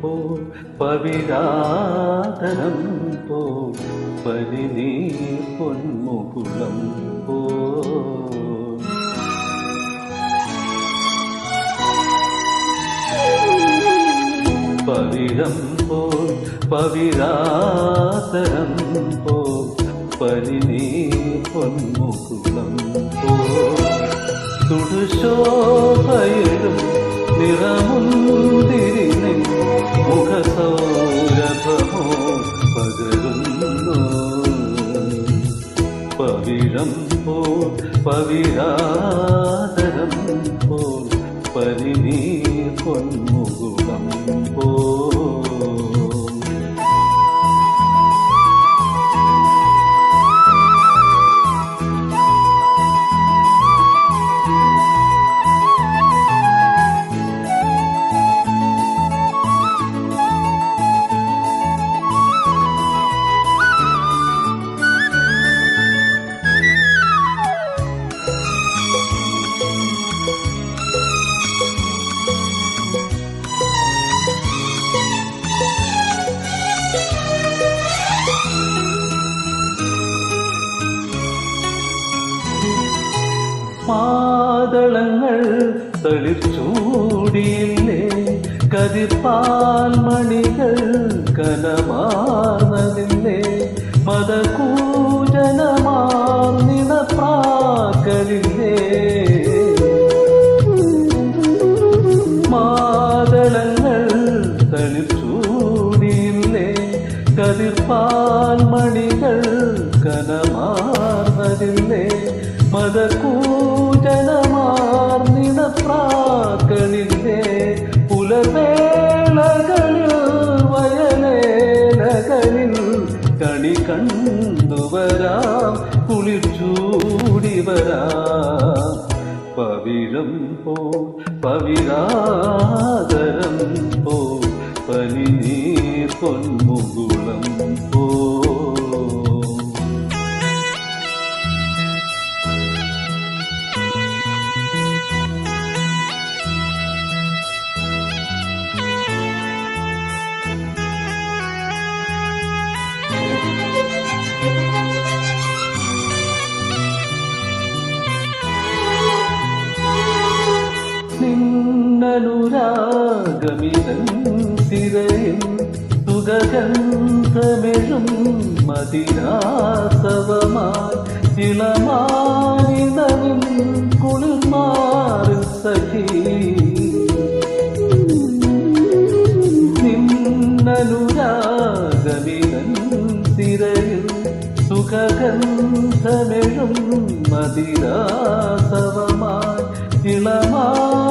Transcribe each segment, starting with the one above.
പോ പവിരാതനം പോ പരിനീ പൊന്മുകുളം പോ. പവിഴം പോ പവിരാതരം പോ പരിനീ പൊന്മുകുളം പോ. തുടുശോഭയിടും നിറമുന്തിരിനെ മുഖസൗരഭമോ പകരുന്നു. പവിഴം പോ പവിരാതരം പോ പരിനീ പോ മാതളങ്ങൾ തളിർച്ചൂടിയില്ലേ? കതിർപ്പാൽ മണികൾ കലമാർന്നതില്ലേ മതകൂജനമാർന്നിണ പ്രാക്കളില്ലേ മാതളങ്ങൾ തളിർച്ചൂടിയില്ലേ? കതിർപ്പാൽ മണികൾ കലമാർന്നതില്ലേ മതകൂജനമാർന്നിണ കണ്ടുവരാം കുളിർ ചൂടി വരാം. പവിഴം പോ പവിരാതരം പോ പനിനീർ പൊന്മുകുളം നിന്നനുരാഗമിതൻ തിരയിൽ സുഖഗന്ധമെഴും മതിരാസവമായി കുളിർമാറിൽ സഖി. നിന്നനുരാഗമിതൻ തിരയിൽ സുഖഗന്ധമെഴും മതിരാസവമായി ഇളമാനിതവിൻ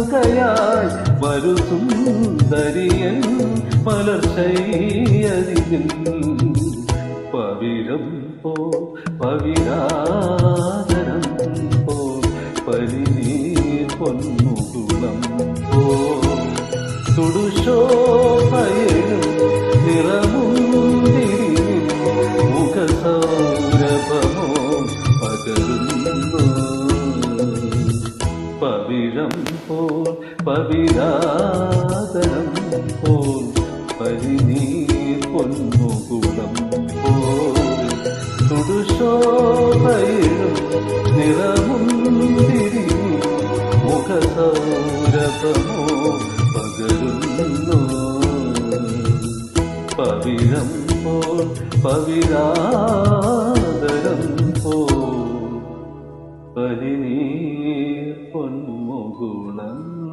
തലചായ്ക്കുകയായി വരു സുന്ദരിയൻ മലർശയ്യരികിൽ പവിഴം പോ പവിരാതരം പോ പരിനീർ പൊന്നുകുളം പോ സുടുശോഭയിലും നിറമുന്തിരിലും മുഖസൗരഭമോ പകരുന്നു. പവിഴം പോൽ പവിരാതരം പോൽ പരിനീർ പൊന്നുകുളം പോൽ സുടുശോഭയിലും നിറമുന്തിരിലും മുഖസൗരഭമോ പകരുന്നു. പവിഴം പോൽ പവിരാതരം പോൽ പരിനീർ പൊന്മുകുളം